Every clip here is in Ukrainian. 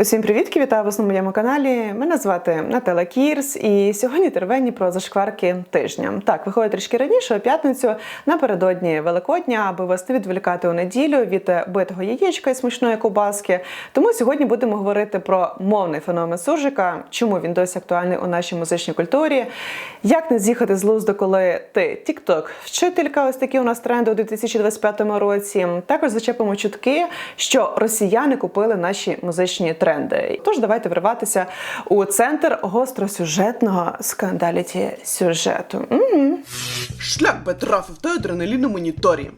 Усім привітки, вітаю вас на моєму каналі. Мене звати Наталя Кірс, і сьогодні тервені про зашкварки тижня. Так, виходить трішки раніше, у п'ятницю, напередодні Великодня, аби вас не відволікати у неділю від битого яєчка і смачної ковбаски. Тому сьогодні будемо говорити про мовний феномен суржика, чому він досі актуальний у нашій музичній культурі, як не з'їхати з лузду, коли ти тікток вчителька. Ось такі у нас тренди у 2025 році. Також зачепимо чутки, що росіяни купили наші музичні тренди. Тож давайте вриватися у центр гостросюжетного скандаліті сюжету. Шлях Петрафів та адреналін адреналіну моніторі.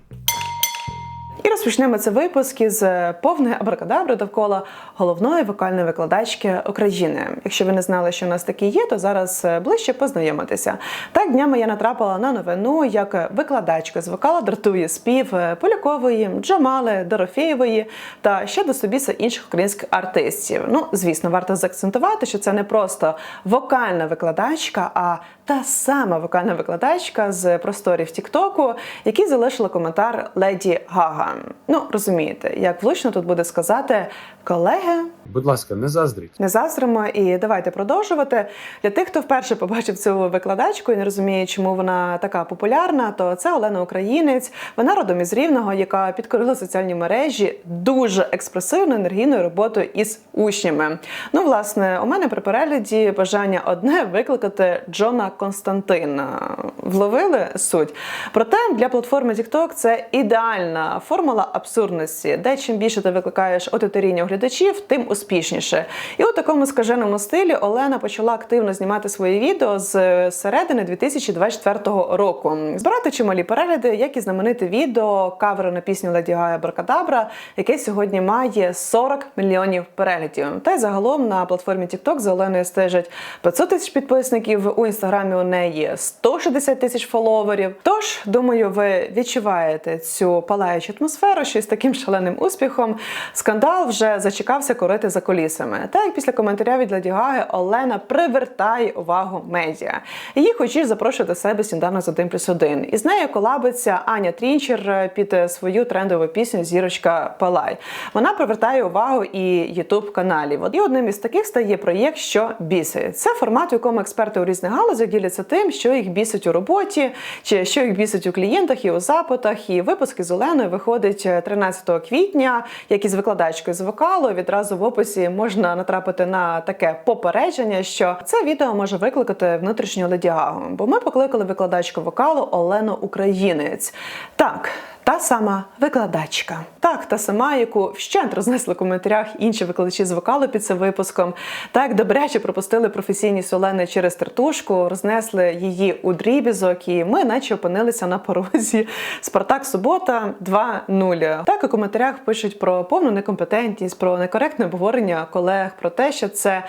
І розпочнемо це випуск із повної абракадабри довкола головної вокальної викладачки України. Якщо ви не знали, що у нас такі є, то зараз е, ближче познайомитися. Так днями я натрапила на новину, як викладачка з вокала дратує спів е, Полякової, Джамали, Дорофєєвої та ще до собіса інших українських артистів. Ну, звісно, варто заакцентувати, що це не просто вокальна викладачка, а та сама вокальна викладачка з просторів Тіктоку, який залишила коментар Леді Гага. Ну розумієте, як влучно тут буде сказати колеги. Будь ласка, не заздріть. Не заздримо і давайте продовжувати. Для тих, хто вперше побачив цю викладачку і не розуміє, чому вона така популярна, то це Олена Українець. Вона родом із Рівного, яка підкорила соціальні мережі дуже експресивною енергійною роботою із учнями. Ну, власне, у мене при перегляді бажання одне викликати Джона Константина. Вловили суть. Проте для платформи TikTok це ідеальна формула абсурдності, де чим більше ти викликаєш аудиторійні глядачів, тим успішніше. І у такому скаженому стилі Олена почала активно знімати свої відео з середини 2024 року. Збирати чималі перегляди, як і знамените відео кавери на пісню Леді Гая Баркадабра, яке сьогодні має 40 мільйонів переглядів. Та й загалом на платформі TikTok за Оленою стежать 500 тисяч підписників. У інстаграмі у неї 160 тисяч фоловерів. Тож, думаю, ви відчуваєте цю палаючу атмосферу, що з таким шаленим успіхом скандал вже зачекався корити за колісами. Та як після коментаря від Леді Гаги Олена привертає увагу медіа. Її хочеш запрошує до себе сніданок з 1 плюс 1. Із нею колабиться Аня Трінчер під свою трендову пісню Зірочка Палай. Вона привертає увагу і ютуб каналів. І одним із таких стає проєкт, що бісить. Це формат, в якому експерти у різних галузях діляться тим, що їх бісить у роботі, чи що їх бісить у клієнтах і у запитах. І випуск із Оленою виходить 13 квітня, як із викладачкою з вокалу. Відразу в описі можна натрапити на таке попередження, що це відео може викликати внутрішню ледягу. Бо ми покликали викладачку вокалу Олену Українець. Так. Та сама викладачка, так та сама, яку вщент рознесли в коментарях інші викладачі з вокалу під цим випуском. Так добряче пропустили професійність Олени через тертушку, рознесли її у дрібізок, і ми, наче опинилися на порозі Спартак Субота 2-0. Так у коментарях пишуть про повну некомпетентність, про некоректне обговорення колег, про те, що це.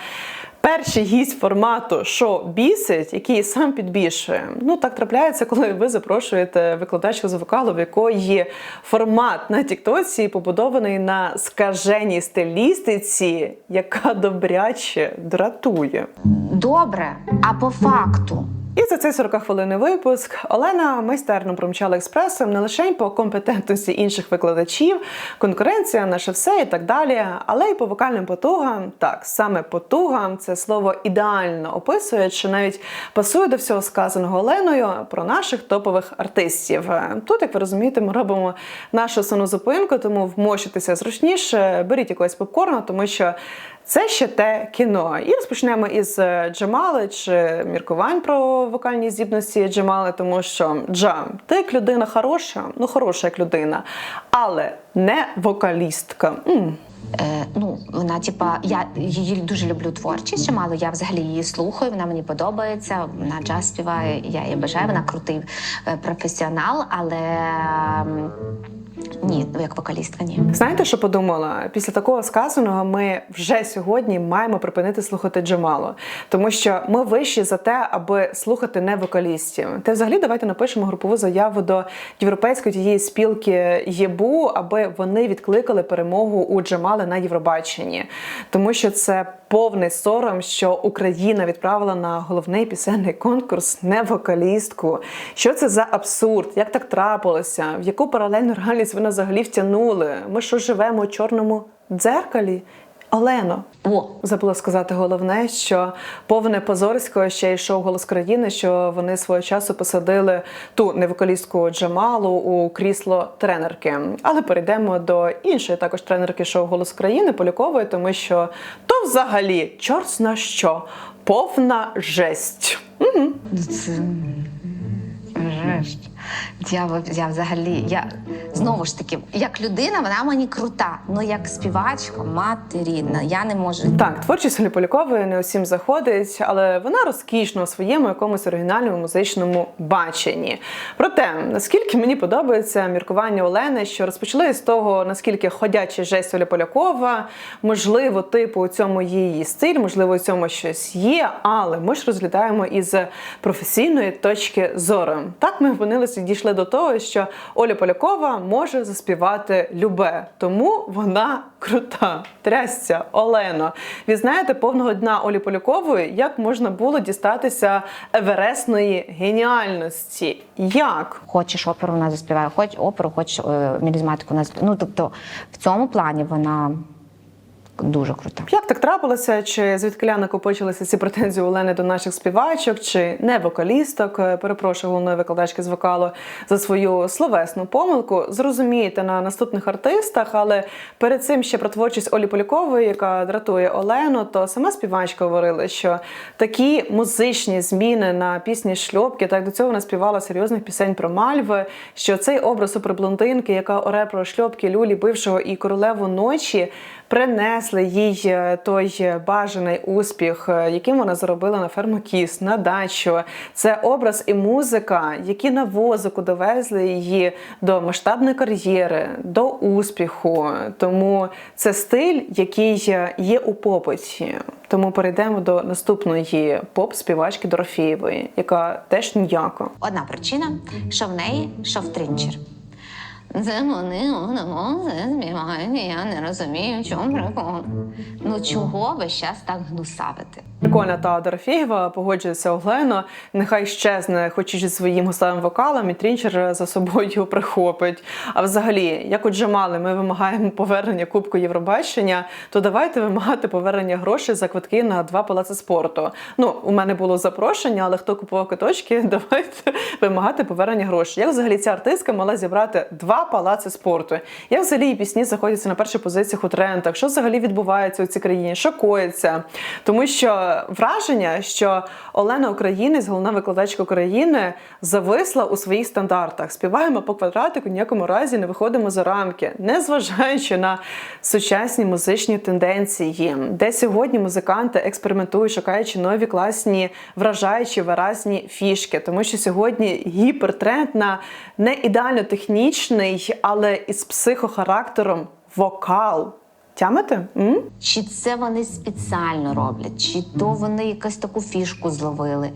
Перший гість формату «Що бісить, який сам підбільшує. Ну так трапляється, коли ви запрошуєте викладачку з вокалу, в якої формат на Тіктоці побудований на скаженій стилістиці, яка добряче дратує. Добре, а по факту. І за цей 40-хвилинний випуск Олена майстерно промчала експресом не лише по компетентності інших викладачів, конкуренція, наше все і так далі, але й по вокальним потугам. Так, саме потугам це слово ідеально описує, чи навіть пасує до всього сказаного Оленою про наших топових артистів. Тут, як ви розумієте, ми робимо нашу основну зупинку, тому вмощитися зручніше, беріть якогось попкорна, тому що. Це ще те кіно. І розпочнемо із Джамали чи міркувань про вокальні здібності Джамали, тому що Джам, ти як людина хороша, ну хороша як людина, але не вокалістка. М. Е, ну, вона, типа, я її дуже люблю творчість, чимало. Я взагалі її слухаю, вона мені подобається. Вона джаз співає, я її бажаю, вона крутий е, професіонал, але. Ні, ну, як вокалістка, ні. Знаєте, що подумала? Після такого сказаного ми вже сьогодні маємо припинити слухати Джамалу, тому що ми вищі за те, аби слухати не вокалістів. Та взагалі давайте напишемо групову заяву до європейської тієї спілки ЄБУ, аби вони відкликали перемогу у Джамали на Євробаченні, тому що це повний сором, що Україна відправила на головний пісенний конкурс не вокалістку. Що це за абсурд? Як так трапилося? В яку паралельну реальність ви нас взагалі втягнули? Ми що живемо у чорному дзеркалі? Олено. О, Забула сказати головне, що повне позорсько ще й шоу Голос країни, що вони свого часу посадили ту невокалістку Джамалу у крісло тренерки. Але перейдемо до іншої також тренерки шоу Голос країни Полякової, тому що то взагалі чорт зна що повна жесть. ну це жесть. Я, я взагалі, я знову ж таки, як людина, вона мені крута. Ну як співачка, мати рідна. Я не можу. Так, творчість Олі Полякової не усім заходить, але вона розкішна у своєму якомусь оригінальному музичному баченні. Проте, наскільки мені подобається міркування Олени, що розпочали з того, наскільки ходяча жесть Оля Полякова, можливо, типу у цьому її стиль, можливо, у цьому щось є, але ми ж розглядаємо із професійної точки зору. Так ми опинилися і дійшли до того, що Оля Полякова може заспівати любе, тому вона крута. Трясця, Олено. Ви знаєте повного дна Олі Полякової, як можна було дістатися евересної геніальності? Як? Хочеш оперу вона заспіває, хоч оперу, хоч е, мелізматику вона. Ну тобто в цьому плані вона дуже крута. Як так трапилося? Чи звідкиля накопичилися ці претензії Олени до наших співачок, чи не вокалісток? Е, Перепрошую головної викладачки з вокалу за свою словесну помилку. Зрозумієте на наступних артистах, але перед цим ще про творчість Олі Полякової, яка дратує Олену, то сама співачка говорила, що такі музичні зміни на пісні шльопки, так до цього вона співала серйозних пісень про мальви. Що цей образ суперблондинки, яка оре про шльопки Люлі, бившого і королеву ночі, принесли їй е, той е, бажаний успіх, е, яким вона заробила на ферму Кіс, на дачу. Це образ і музика, які на возику довезли її до масштабної кар'єри, до успіху. Тому це стиль, який є у попиті. Тому перейдемо до наступної поп-співачки Дорофєєвої, яка теж ніяко. Одна причина, що в неї шовтринчер. Це вони співають, і я не розумію, в чому прикол. Ну чого ви зараз так гнусавите? Прикольна та Дорофєєва погоджується Олено. Нехай щезне, хоч і зі своїм густавим вокалом, і трінчер за собою прихопить. А взагалі, як у Джамали, ми вимагаємо повернення Кубку Євробачення, то давайте вимагати повернення грошей за квитки на два палаци спорту. Ну, у мене було запрошення, але хто купував квиточки, давайте вимагати повернення грошей. Як взагалі ця артистка мала зібрати два палаци спорту? Як взагалі її пісні знаходяться на перших позиціях у трендах? Що взагалі відбувається у цій країні? Що коїться? Тому що враження, що Олена Українець, головна викладачка України, зависла у своїх стандартах. Співаємо по квадратику, ніякому разі не виходимо за рамки, незважаючи на сучасні музичні тенденції, де сьогодні музиканти експериментують, шукаючи нові класні, вражаючі виразні фішки, тому що сьогодні гіпертренд на не ідеально технічний, але із психохарактером вокал. Тямите? М? Чи це вони спеціально роблять, чи то вони якусь таку фішку зловили.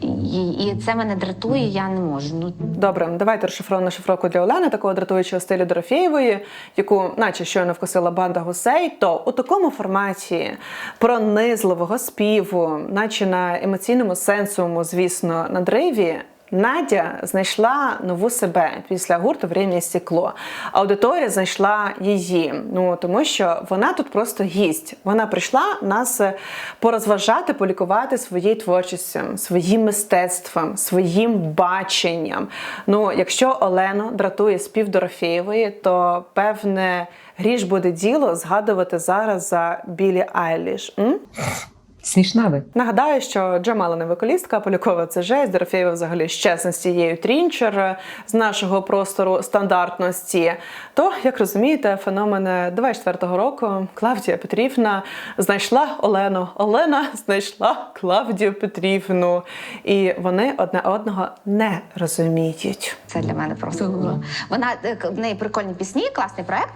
І, і це мене дратує, я не можу. Ну, Добре, давайте розшифруємо шифровку для Олени, такого дратуючого стилю Дорофєєвої, яку, наче щойно вкусила банда гусей. То у такому форматі пронизливого співу, наче на емоційному сенсовому, звісно, надриві. Надя знайшла нову себе після гурту «Время і стекло. Аудиторія знайшла її. Ну тому що вона тут просто гість. Вона прийшла нас е, порозважати, полікувати своєю творчістю, своїм мистецтвом, своїм баченням. Ну, якщо Олену дратує спів Дорофєєвої, то певне гріш буде діло згадувати зараз за Білі Айліш. М? Смішна ви. Нагадаю, що Джамала не вокалістка, Полякова це жесть, Дорофєєва взагалі щезна з цією трінчер з нашого простору стандартності. То, як розумієте, феномен 24-го року Клавдія Петрівна знайшла Олену. Олена знайшла Клавдію Петрівну. І вони одне одного не розуміють. це для мене просто. Вона е, в неї прикольні пісні, класний проект,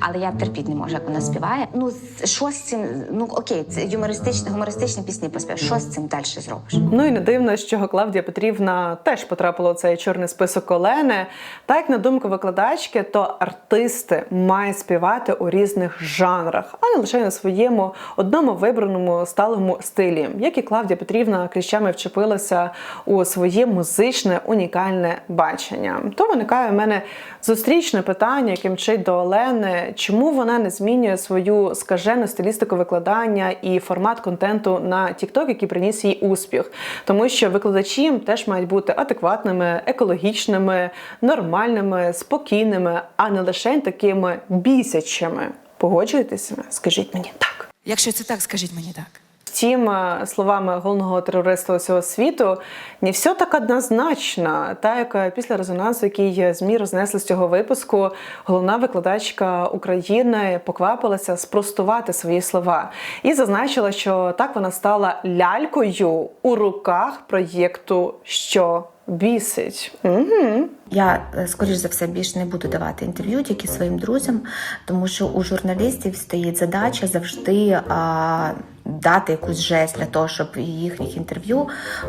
але я терпіти не можу, як вона співає. Ну, з- що цим? Ну окей, це юмористичний гумористичні, гумористичні пісні поспіваєш. Що з цим далі зробиш? Ну і не дивно, що Клавдія Петрівна теж потрапила у цей чорний список Олени. Так, на думку викладачки, то артисти мають співати у різних жанрах, а не лише на своєму одному вибраному сталому стилі, як і Клавдія Петрівна кліщами вчепилася у своє музичне унікальне бачення. То виникає в мене зустрічне питання, яким вчить до Олени, чому вона не змінює свою скажену стилістику викладання і формат контенту на TikTok, який приніс їй успіх, тому що викладачі теж мають бути адекватними, екологічними, нормальними, спокійними, а не лише такими бісячими. Погоджуєтеся? Скажіть мені так. Якщо це так, скажіть мені так. Втім, е, словами головного терориста усього світу, не все так однозначно. Та як е, після резонансу, який змі рознесли з цього випуску, головна викладачка України поквапилася спростувати свої слова і зазначила, що так вона стала лялькою у руках проєкту, що бісить. Угу. Я, е, скоріш за все, більше не буду давати інтерв'ю тільки своїм друзям, тому що у журналістів стоїть задача завжди а, дати якусь жесть для того, щоб їхніх інтерв'ю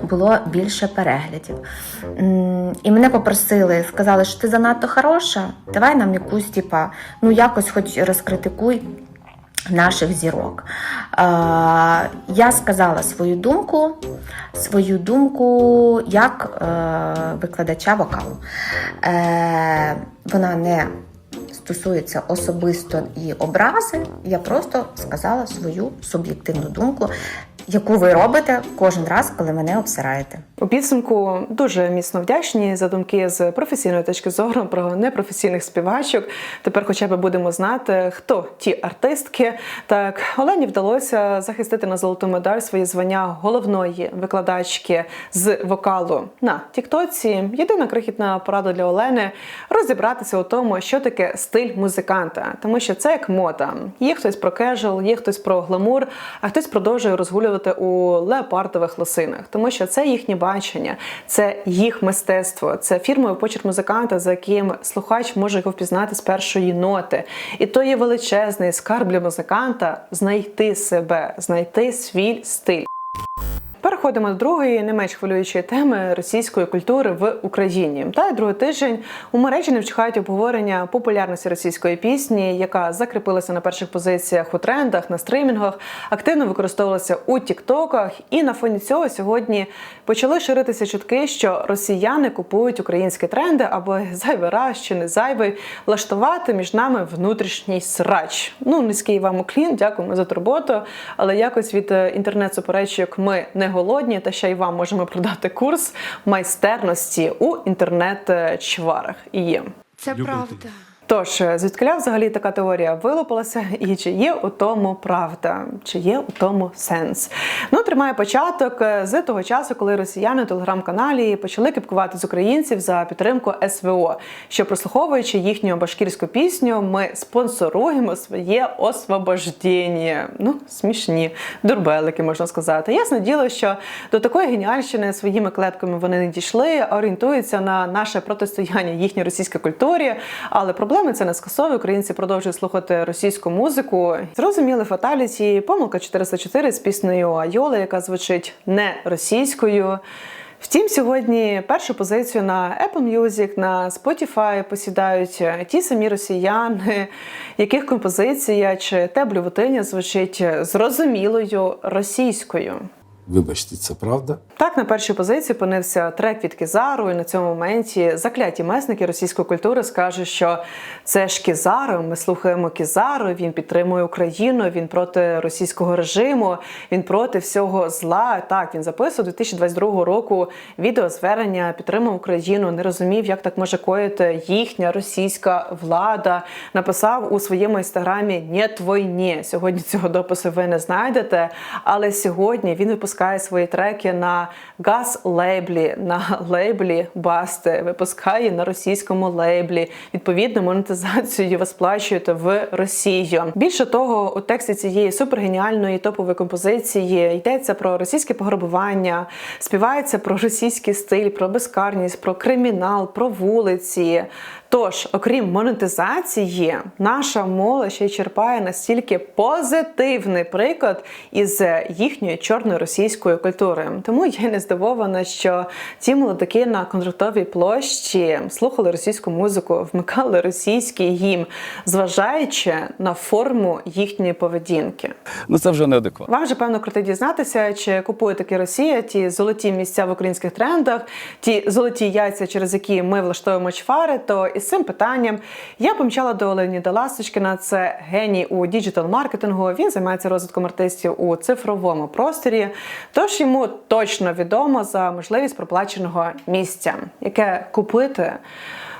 було більше переглядів. І мене попросили, сказали, що ти занадто хороша, давай нам якусь, типа, ну якось хоч розкритикуй наших зірок. Е, я сказала свою думку, свою думку як е, викладача вокалу. Е, вона не стосується особисто і образи. Я просто сказала свою суб'єктивну думку, яку ви робите кожен раз, коли мене обсираєте. У підсумку дуже міцно вдячні за думки з професійної точки зору про непрофесійних співачок. Тепер, хоча б будемо знати, хто ті артистки. Так Олені вдалося захистити на золоту медаль своє звання головної викладачки з вокалу на Тіктоці. Єдина крихітна порада для Олени розібратися у тому, що таке стиль музиканта, тому що це як мода. Є хтось про кежуал, є хтось про гламур, а хтось продовжує розгулювати у леопардових лосинах, тому що це їхнє бачення, це їх мистецтво, це фірмовий почерк музиканта, за яким слухач може його впізнати з першої ноти. І то є величезний скарб для музиканта знайти себе, знайти свій стиль. Переходимо до другої, не менш хвилюючої теми російської культури в Україні. Та другий тиждень у мережі не вчхають обговорення популярності російської пісні, яка закріпилася на перших позиціях у трендах, на стримінгах, активно використовувалася у тіктоках. І на фоні цього сьогодні почали ширитися чутки, що росіяни купують українські тренди, аби зайвий раз чи не зайвий влаштувати між нами внутрішній срач. Ну низький вам уклін, дякуємо за турботу. Але якось від е, інтернет-суперечок ми не голодні, та ще й вам можемо продати курс майстерності у інтернет-чварах. І є. Це правда. Тож, звідкиля взагалі така теорія вилупилася, і чи є у тому правда, чи є у тому сенс? Ну, тримає початок з того часу, коли росіяни у телеграм-каналі почали кипкувати з українців за підтримку СВО, що прослуховуючи їхню башкірську пісню, ми спонсоруємо своє освобождення. Ну, смішні дурбелики, можна сказати. Ясне діло, що до такої геніальщини своїми клепками вони не дійшли, орієнтуються на наше протистояння їхній російській культурі. Але проблеми це не скасовує. Українці продовжують слухати російську музику. Зрозуміли фаталіті, помилка 404 з піснею Айоли, яка звучить не російською. Втім, сьогодні першу позицію на Apple Music, на Spotify посідають ті самі росіяни, яких композиція чи те блювотиня звучить зрозумілою російською. Вибачте, це правда? Так, на першій позиції опинився трек від Кізару, і на цьому моменті закляті месники російської культури скажуть, що це ж Кізаро. Ми слухаємо Кізару. Він підтримує Україну. Він проти російського режиму. Він проти всього зла. Так він записував 2022 року відеозвернення, підтримав Україну. Не розумів, як так може коїти їхня російська влада. Написав у своєму інстаграмі «Нєт війні». Сьогодні цього допису ви не знайдете, але сьогодні він випускає свої треки на газ лейблі, на лейблі Басти, випускає на російському лейблі. Відповідно, монетизацію ви сплачуєте в Росію. Більше того, у тексті цієї супергеніальної топової композиції йдеться про російське пограбування, співається про російський стиль, про безкарність, про кримінал, про вулиці. Тож, окрім монетизації, наша молодь ще й черпає настільки позитивний приклад із їхньої чорної російської культури. Тому я не здивована, що ті молодики на контрактовій площі слухали російську музику, вмикали російський гімн, зважаючи на форму їхньої поведінки. Ну це вже неадекватно. Вам же певно круто дізнатися, чи купує таки Росія ті золоті місця в українських трендах, ті золоті яйця, через які ми влаштовуємо чфари. То із цим питанням я помчала до Леоніда Ласточкіна. Це геній у діджитал-маркетингу. Він займається розвитком артистів у цифровому просторі. Тож йому точно відомо за можливість проплаченого місця, яке купити.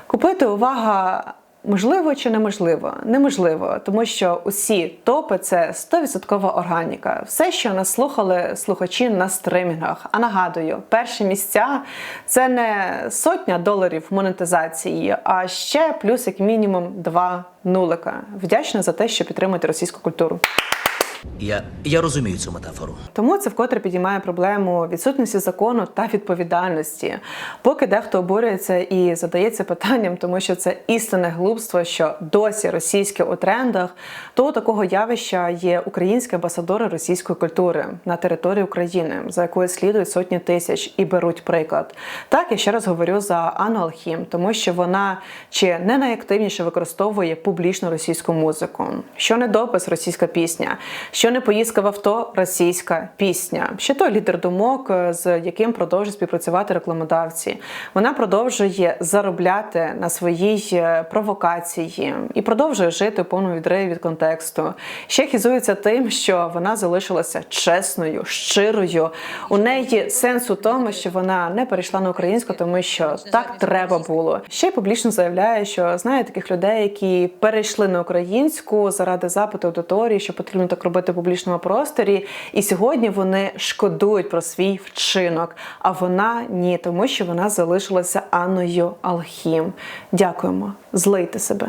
Купити увага Можливо чи неможливо? Неможливо, тому що усі топи це 100% органіка. Все, що нас слухали слухачі на стримінгах. А нагадую, перші місця це не сотня доларів монетизації, а ще плюс як мінімум два нулика. Вдячна за те, що підтримуєте російську культуру. Я, я розумію цю метафору. Тому це вкотре підіймає проблему відсутності закону та відповідальності. Поки дехто обурюється і задається питанням, тому що це істинне глупство, що досі російське у трендах, то у такого явища є українські амбасадори російської культури на території України, за якою слідують сотні тисяч і беруть приклад. Так я ще раз говорю за Анну Алхім, тому що вона чи не найактивніше використовує публічну російську музику, що не допис російська пісня, що не поїздка в авто російська пісня. Ще той лідер думок, з яким продовжують співпрацювати рекламодавці. Вона продовжує заробляти на своїй е, провокації і продовжує жити у повному відриві від контексту. Ще хізується тим, що вона залишилася чесною, щирою. У неї сенс у тому, що вона не перейшла на українську, тому що так треба було. Ще й публічно заявляє, що знає таких людей, які перейшли на українську заради запиту аудиторії, що потрібно так робити в публічному просторі. І сьогодні вони шкодують про свій вчинок. А вона ні, тому що вона залишилася Анною Алхім. Дякуємо, злийте себе.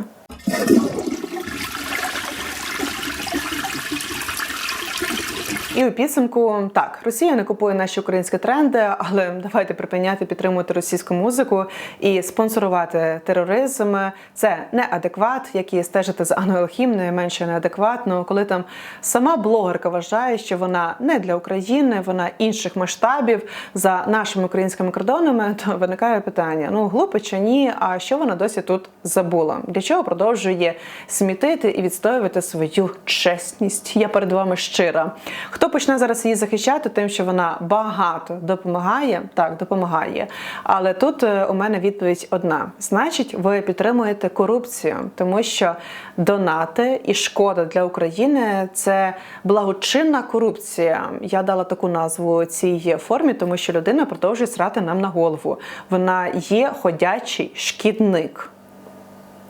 І у підсумку так, Росія не купує наші українські тренди, але давайте припиняти підтримувати російську музику і спонсорувати тероризм. Це неадекват, як і стежити за не менше неадекватно, коли там сама блогерка вважає, що вона не для України, вона інших масштабів за нашими українськими кордонами. То виникає питання: ну глупо чи ні? А що вона досі тут забула? Для чого продовжує смітити і відстоювати свою чесність? Я перед вами щира. Хто почне зараз її захищати, тим, що вона багато допомагає, так допомагає. Але тут е, у мене відповідь одна: значить, ви підтримуєте корупцію, тому що донати і шкода для України це благочинна корупція. Я дала таку назву цій формі, тому що людина продовжує срати нам на голову. Вона є ходячий шкідник.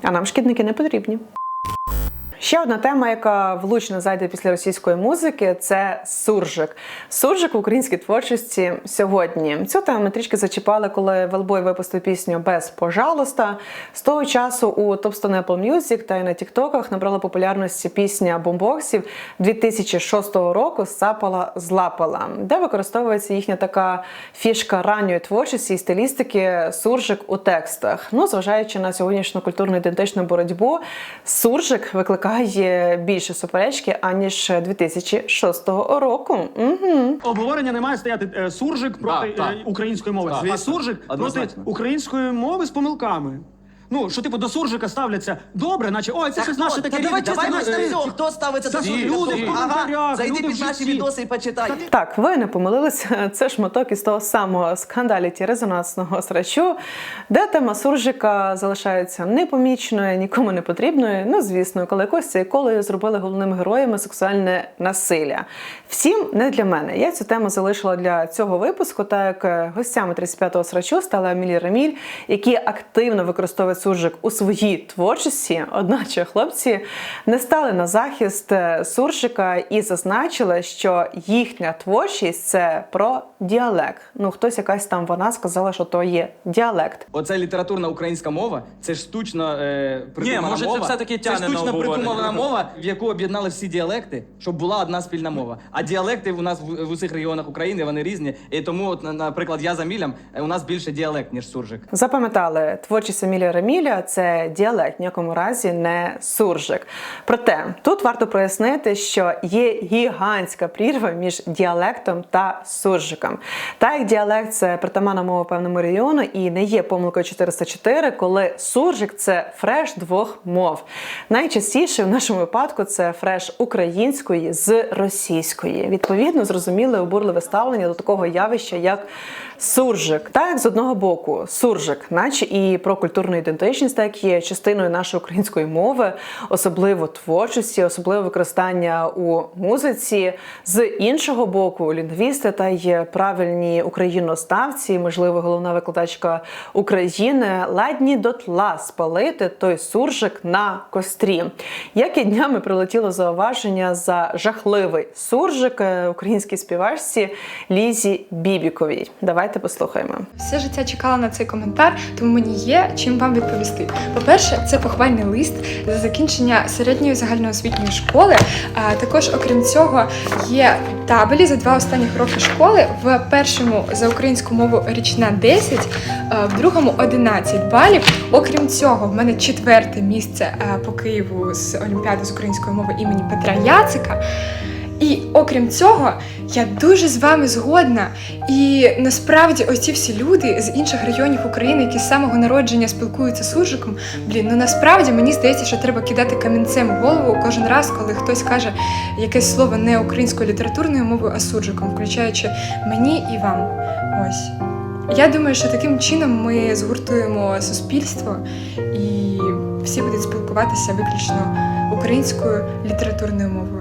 А нам шкідники не потрібні. Ще одна тема, яка влучно зайде після російської музики, це суржик. Суржик в українській творчості сьогодні. Цю тему ми трішки зачіпали, коли Велбой випустив пісню Без пожалуйста. З того часу у топ 100 на Apple Music та й на Тіктоках набрала популярності пісня бомбоксів 2006 року Сапала злапала, де використовується їхня така фішка ранньої творчості і стилістики суржик у текстах. Ну, зважаючи на сьогоднішню культурну ідентичну боротьбу, суржик викликає більше суперечки аніж 2006 року. Угу. Обговорення не має стояти е, суржик проти Так, так. е, української мови. Так. Свій суржик проти Однозначно. української мови з помилками. Ну, що типу до суржика ставляться добре, наче ой, це щось наше таке. рідне». Давай Це, почнемо е. Хто ставиться це до суржика? люди в Ага, коментарях, зайди люди під наші відоси і почитай. Так, ви не помилилися. Це шматок із того самого скандаліті резонансного срачу, де тема суржика залишається непомічною, нікому не потрібною. Ну, звісно, коли Костя і Колею зробили головними героями сексуальне насилля. Втім, не для мене. Я цю тему залишила для цього випуску, так як гостями 35-го срачу стала Емілія Раміль, які активно використовують суржик у своїй творчості. Одначе хлопці не стали на захист е, суржика і зазначили, що їхня творчість це про діалект. Ну, хтось якась там вона сказала, що то є діалект. Оце літературна українська мова, це ж штучно е, придумана може, це все-таки це на штучно обговорення. придумана мова, в яку об'єднали всі діалекти, щоб була одна спільна мова. А діалекти у нас в, в усіх регіонах України вони різні. І тому, от, на- наприклад, я за мілям, е, у нас більше діалект, ніж суржик. Запам'ятали творчість Емілія Раміль фамілія це діалект, в ніякому разі не суржик. Проте тут варто прояснити, що є гігантська прірва між діалектом та суржиком. Так як діалект це притаманна мова певному регіону і не є помилкою 404, коли суржик це фреш двох мов. Найчастіше в нашому випадку це фреш української з російської. Відповідно, зрозуміле обурливе ставлення до такого явища, як суржик. Так, з одного боку, суржик, наче і про культурну ідентичність, так є частиною нашої української мови, особливо творчості, особливо використання у музиці. З іншого боку, лінгвісти та й правильні україноставці, можливо, головна викладачка України, ладні дотла спалити той суржик на кострі. Як і днями прилетіло зауваження за жахливий суржик е, українській співачці Лізі Бібіковій. Давайте послухаємо. Все життя чекала на цей коментар, тому мені є чим вам відповісти. По-перше, це похвальний лист за закінчення середньої загальноосвітньої школи. А також, окрім цього, є табелі за два останніх роки школи. В першому за українську мову річна 10, в другому 11 балів. Окрім цього, в мене четверте місце по Києву з Олімпіади з української мови імені Петра Яцика. І окрім цього, я дуже з вами згодна. І насправді, оці всі люди з інших регіонів України, які з самого народження спілкуються з суржиком, блін, ну насправді мені здається, що треба кидати камінцем в голову кожен раз, коли хтось каже якесь слово не українською літературною мовою, а суржиком, включаючи мені і вам. Ось. Я думаю, що таким чином ми згуртуємо суспільство і всі будуть спілкуватися виключно українською літературною мовою.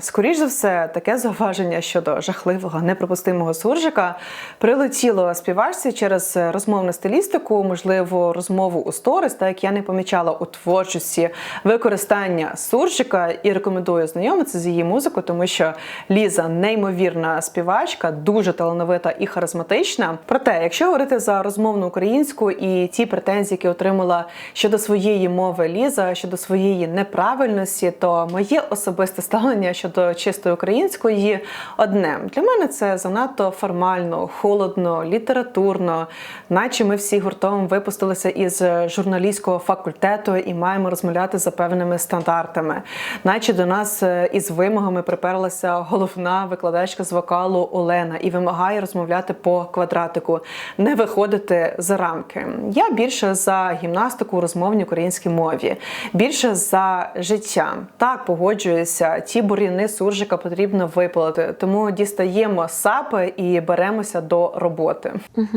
Скоріш за все, таке зауваження щодо жахливого неприпустимого суржика прилетіло співачці через розмовну стилістику, можливо, розмову у сторіс, так як я не помічала у творчості використання суржика і рекомендую знайомитися з її музикою, тому що Ліза неймовірна співачка, дуже талановита і харизматична. Проте, якщо говорити за розмовну українську і ті претензії, які отримала щодо своєї мови Ліза, щодо своєї неправильності, то моє особисте ставлення щодо чистої української одне для мене це занадто формально, холодно, літературно, наче ми всі гуртом випустилися із журналістського факультету і маємо розмовляти за певними стандартами, наче до нас е, із вимогами приперлася головна викладачка з вокалу Олена і вимагає розмовляти по квадратику, не виходити за рамки. Я більше за гімнастику у розмовній українській мові, більше за життя. Так погоджуюся, ті бур'яни суржика потрібно виплати. тому дістаємо сапи і беремося до роботи.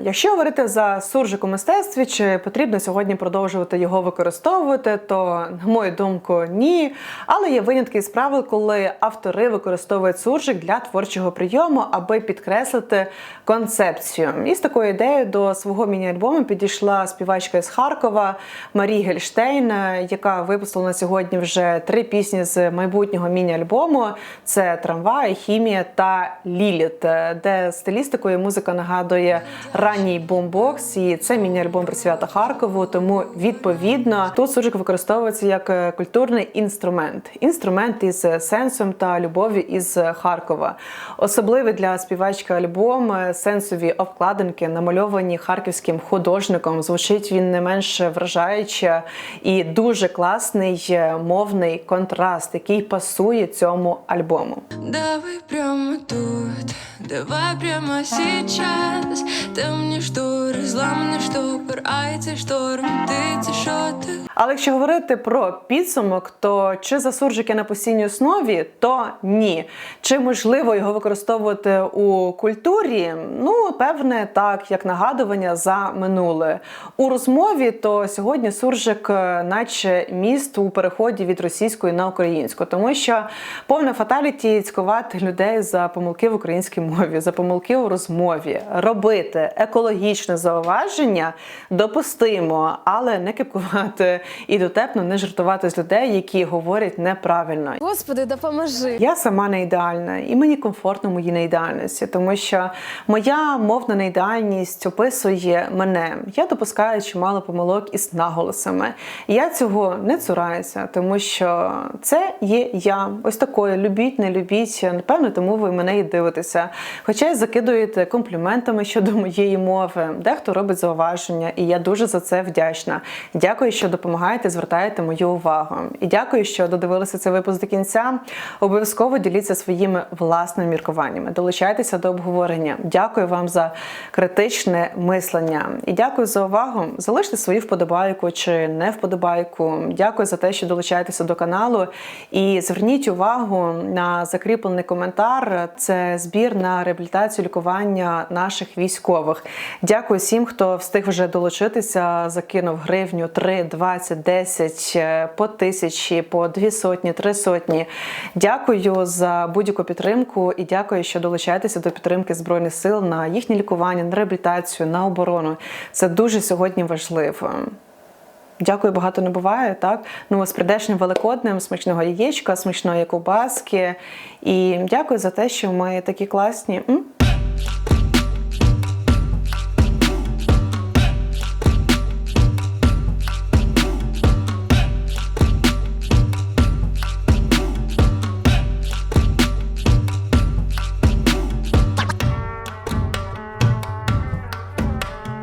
Якщо говорити за суржик у мистецтві, чи потрібно сьогодні продовжувати його використовувати, то на мою думку, ні. Але є винятки з правил, коли автори використовують суржик для творчого прийому, аби підкреслити концепцію. І з такою ідеєю до свого міні-альбому підійшла співачка із Харкова Марі Гельштейн, яка випустила на сьогодні вже три пісні з майбутнього міні-альбому: це Трамвай, Хімія та Ліліт, де стилістикою музика нагадує ранній бомбокс, і це міні-альбом присвята Харкову. Тому відповідно тут суржик використовується як е, культурний інструмент, інструмент із сенсом та любов'ю із Харкова. Особливий для співачки альбом е, сенсові обкладинки, намальовані харківським художником. Звучить він не менш вражаюче і дуже класний е, мовний контраст, який пасує цьому альбому. Давай прямо тут, давай прямо сейчас Темні штори, зламані штопор, ай це шторм, ти це що ти? Але якщо говорити про підсумок, то чи за суржики на постійній основі, то ні. Чи можливо його використовувати у культурі? Ну, певне, так, як нагадування за минуле. У розмові то сьогодні суржик, е, наче міст у переході від російської на українську, тому що повна фаталіті цькувати людей за помилки в українській мові, за помилки у розмові, робити екологічне зауваження допустимо, але не кипкувати і дотепно не жартувати з людей, які говорять неправильно. Господи, допоможи. Я сама не ідеальна, і мені комфортно моїй неідеальності, тому що моя мовна неідеальність описує мене. Я допускаю чимало помилок із наголосами. Я цього не цураюся, тому що це є я. Ось такою. Любіть, не любіть. Напевно, тому ви мене і дивитеся. Хоча й закидуєте компліментами щодо моєї мови, дехто робить зауваження, і я дуже за це вдячна. Дякую, що допомагаєте, звертаєте мою увагу. І дякую, що додивилися цей випуск до кінця. Обов'язково діліться своїми власними міркуваннями. Долучайтеся до обговорення. Дякую вам за критичне мислення. І дякую за увагу. Залиште свою вподобайку чи не вподобайку. Дякую за те, що долучаєтеся до каналу. І зверніть увагу на закріплений коментар. Це збір на реабілітацію лікування наших військових. Дякую всім, хто встиг вже долучитися, закинув гривню 3, 20, 10, е, по тисячі, по дві сотні, три сотні. Дякую за будь-яку підтримку і дякую, що долучаєтеся до підтримки збройних сил на їхнє лікування, на реабілітацію, на оборону. Це дуже сьогодні важливо. Дякую, багато не буває. Так ну з прийдешнім великоднем, смачного яєчка, смачної ковбаски. І дякую за те, що ми такі класні. М?